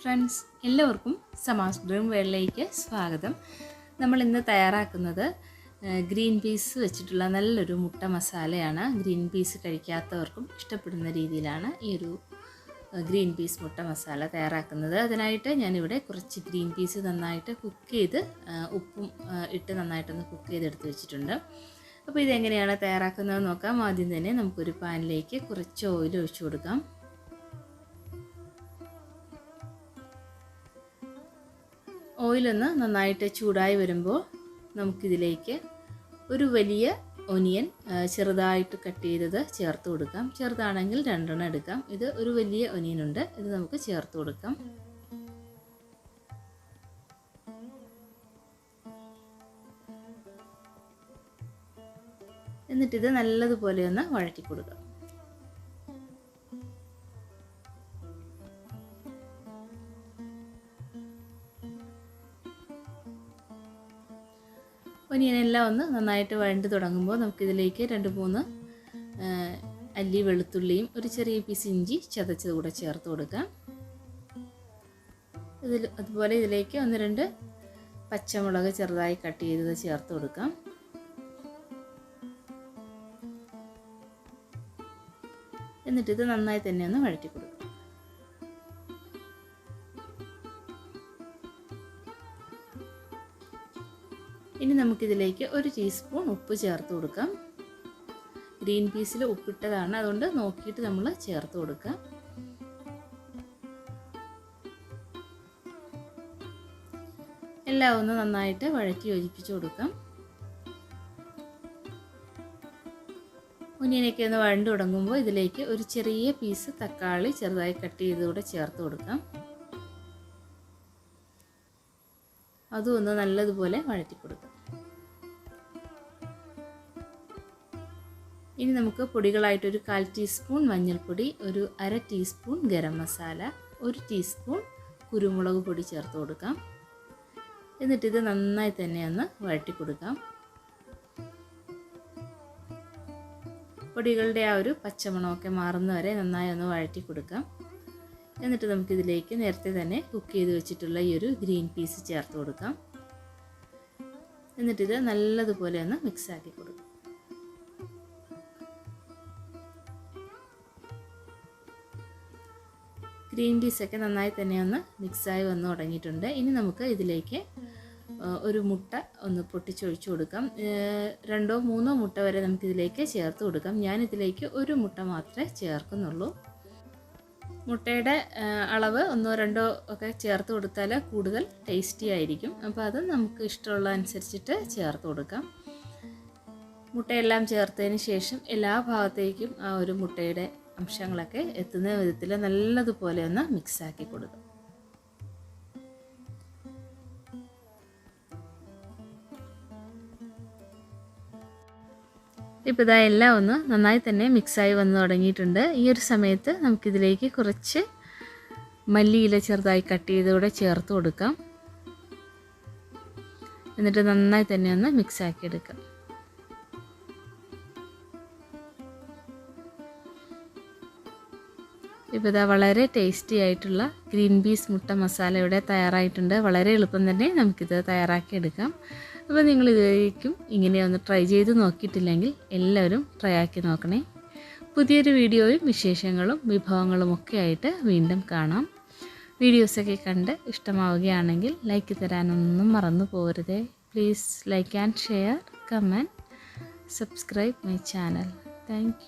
Friends എല്ലാവർക്കും സമാസ് വേളിലേക്ക് സ്വാഗതം. നമ്മൾ ഇന്ന് തയ്യാറാക്കുന്നത് ഗ്രീൻ പീസ് വെച്ചിട്ടുള്ള നല്ലൊരു മുട്ട മസാലയാണ്. ഗ്രീൻ പീസ് കഴിക്കാത്തവർക്കും ഇഷ്ടപ്പെടുന്ന രീതിയിലാണ് ഈ ഒരു ഗ്രീൻ പീസ് മുട്ട മസാല തയ്യാറാക്കുന്നത്. അതിനായിട്ട് ഞാനിവിടെ കുറച്ച് ഗ്രീൻ പീസ് നന്നായിട്ട് കുക്ക് ചെയ്ത് ഉപ്പും ഇട്ട് നന്നായിട്ടൊന്ന് കുക്ക് ചെയ്തെടുത്ത് വെച്ചിട്ടുണ്ട്. അപ്പോൾ ഇതെങ്ങനെയാണ് തയ്യാറാക്കുന്നത് നോക്കാം. ആദ്യം തന്നെ നമുക്കൊരു പാനിലേക്ക് കുറച്ച് ഓയിൽ ഒഴിച്ചു കൊടുക്കാം. ഓയിലൊന്ന് നന്നായിട്ട് ചൂടായി വരുമ്പോൾ നമുക്കിതിലേക്ക് ഒരു വലിയ ഒനിയൻ ചെറുതായിട്ട് കട്ട് ചെയ്തത് ചേർത്ത് കൊടുക്കാം. ചെറുതാണെങ്കിൽ രണ്ടെണ്ണം എടുക്കാം. ഇത് ഒരു വലിയ ഒനിയൻ ഉണ്ട് ഇത് നമുക്ക് ചേർത്ത് കൊടുക്കാം. എന്നിട്ടിത് നല്ലതുപോലെ ഒന്ന് വഴറ്റി കൊടുക്കാം. ഒനിയനെല്ലാം ഒന്ന് നന്നായിട്ട് വഴണ്ട് തുടങ്ങുമ്പോൾ നമുക്കിതിലേക്ക് രണ്ട് മൂന്ന് അല്ലി വെളുത്തുള്ളിയും ഒരു ചെറിയ പീസ് ഇഞ്ചി ചതച്ചത് കൂടെ ചേർത്ത് കൊടുക്കാം. ഇതിൽ അതുപോലെ ഇതിലേക്ക് ഒന്ന് രണ്ട് പച്ചമുളക് ചെറുതായി കട്ട് ചെയ്തത് ചേർത്ത് കൊടുക്കാം. എന്നിട്ടിത് നന്നായി തന്നെ ഒന്ന് വഴറ്റി കൊടുക്കാം. ഇനി നമുക്കിതിലേക്ക് ഒരു ടീസ്പൂൺ ഉപ്പ് ചേർത്ത് കൊടുക്കാം. ഗ്രീൻ പീസിൽ ഉപ്പിട്ടതാണ് അതുകൊണ്ട് നോക്കിയിട്ട് നമ്മൾ ചേർത്ത് കൊടുക്കാം. എല്ലാം ഒന്ന് നന്നായിട്ട് വഴറ്റി യോജിപ്പിച്ച് കൊടുക്കാം. ഒന്നിനൊക്കെ ഒന്ന് വഴണ്ടു തുടങ്ങുമ്പോൾ ഇതിലേക്ക് ഒരു ചെറിയ പീസ് തക്കാളി ചെറുതായി കട്ട് ചെയ്തുകൂടെ ചേർത്ത് കൊടുക്കാം. അതും ഒന്ന് നല്ലതുപോലെ വഴറ്റി കൊടുക്കുക ഇനി നമുക്ക് പൊടികളായിട്ട് ഒരു കാൽ ടീസ്പൂൺ മഞ്ഞൾപ്പൊടി ഒരു അര ടീസ്പൂൺ ഗരം മസാല ഒരു ടീസ്പൂൺ കുരുമുളക് പൊടി ചേർത്ത് കൊടുക്കാം. എന്നിട്ടിത് നന്നായി തന്നെ ഒന്ന് വഴറ്റി കൊടുക്കാം പൊടികളുടെ ആ ഒരു പച്ചമണമൊക്കെ മാറുന്നവരെ നന്നായി ഒന്ന് വഴറ്റി കൊടുക്കാം എന്നിട്ട് നമുക്കിതിലേക്ക് നേരത്തെ തന്നെ കുക്ക് ചെയ്ത് വെച്ചിട്ടുള്ള ഈ ഒരു ഗ്രീൻ പീസ് ചേർത്ത് കൊടുക്കാം. എന്നിട്ടിത് നല്ലതുപോലെ ഒന്ന് മിക്സ് ആക്കി കൊടുക്കാം. ഗ്രീൻ പീസൊക്കെ നന്നായി തന്നെ ഒന്ന് മിക്സായി വന്ന് തുടങ്ങിയിട്ടുണ്ട്. ഇനി നമുക്ക് ഇതിലേക്ക് ഒരു മുട്ട ഒന്ന് പൊട്ടിച്ചൊഴിച്ചു കൊടുക്കാം. രണ്ടോ മൂന്നോ മുട്ട വരെ നമുക്കിതിലേക്ക് ചേർത്ത് കൊടുക്കാം. ഞാനിതിലേക്ക് ഒരു മുട്ട മാത്രമേ ചേർക്കുന്നുള്ളൂ. മുട്ടയുടെ അളവ് ഒന്നോ രണ്ടോ ഒക്കെ ചേർത്ത് കൊടുത്താൽ കൂടുതൽ ടേസ്റ്റി ആയിരിക്കും. അപ്പോൾ അത് നമുക്ക് ഇഷ്ടമുള്ള അനുസരിച്ചിട്ട് ചേർത്ത് കൊടുക്കാം. മുട്ടയെല്ലാം ചേർത്തതിന് ശേഷം എല്ലാ ഭാഗത്തേക്കും ആ ഒരു മുട്ടയുടെ അംശങ്ങളൊക്കെ എത്തുന്ന വിധത്തിൽ നല്ലതുപോലെ ഒന്ന് മിക്സാക്കി കൊടുക്കാം. ഇപ്പോൾ ഇതാ എല്ലാം ഒന്ന് നന്നായി തന്നെ മിക്സായി വന്ന് തുടങ്ങിയിട്ടുണ്ട്. ഈ ഒരു സമയത്ത് നമുക്കിതിലേക്ക് കുറച്ച് മല്ലിയില ചെറുതായി കട്ട് ചെയ്തുകൂടെ ചേർത്ത് കൊടുക്കാം. എന്നിട്ട് നന്നായി തന്നെ ഒന്ന് മിക്സാക്കി എടുക്കാം. ഇതാ വളരെ ടേസ്റ്റി ആയിട്ടുള്ള ഗ്രീൻ പീസ് മുട്ട മസാല ഇവിടെ തയ്യാറായിട്ടുണ്ട്. വളരെ എളുപ്പം തന്നെ നമുക്കിത് തയ്യാറാക്കിയെടുക്കാം. അപ്പോൾ നിങ്ങൾ ഇതിലേക്കും ഇങ്ങനെ ഒന്ന് ട്രൈ ചെയ്ത് നോക്കിയിട്ടില്ലെങ്കിൽ എല്ലാവരും ട്രൈ ആക്കി നോക്കണേ. പുതിയൊരു വീഡിയോയും വിശേഷങ്ങളും വിഭവങ്ങളും ഒക്കെ ആയിട്ട് വീണ്ടും കാണാം. വീഡിയോസൊക്കെ കണ്ട് ഇഷ്ടമാവുകയാണെങ്കിൽ ലൈക്ക് തരാനൊന്നും മറന്നു പോകരുതേ. Please like and share comment subscribe my channel thank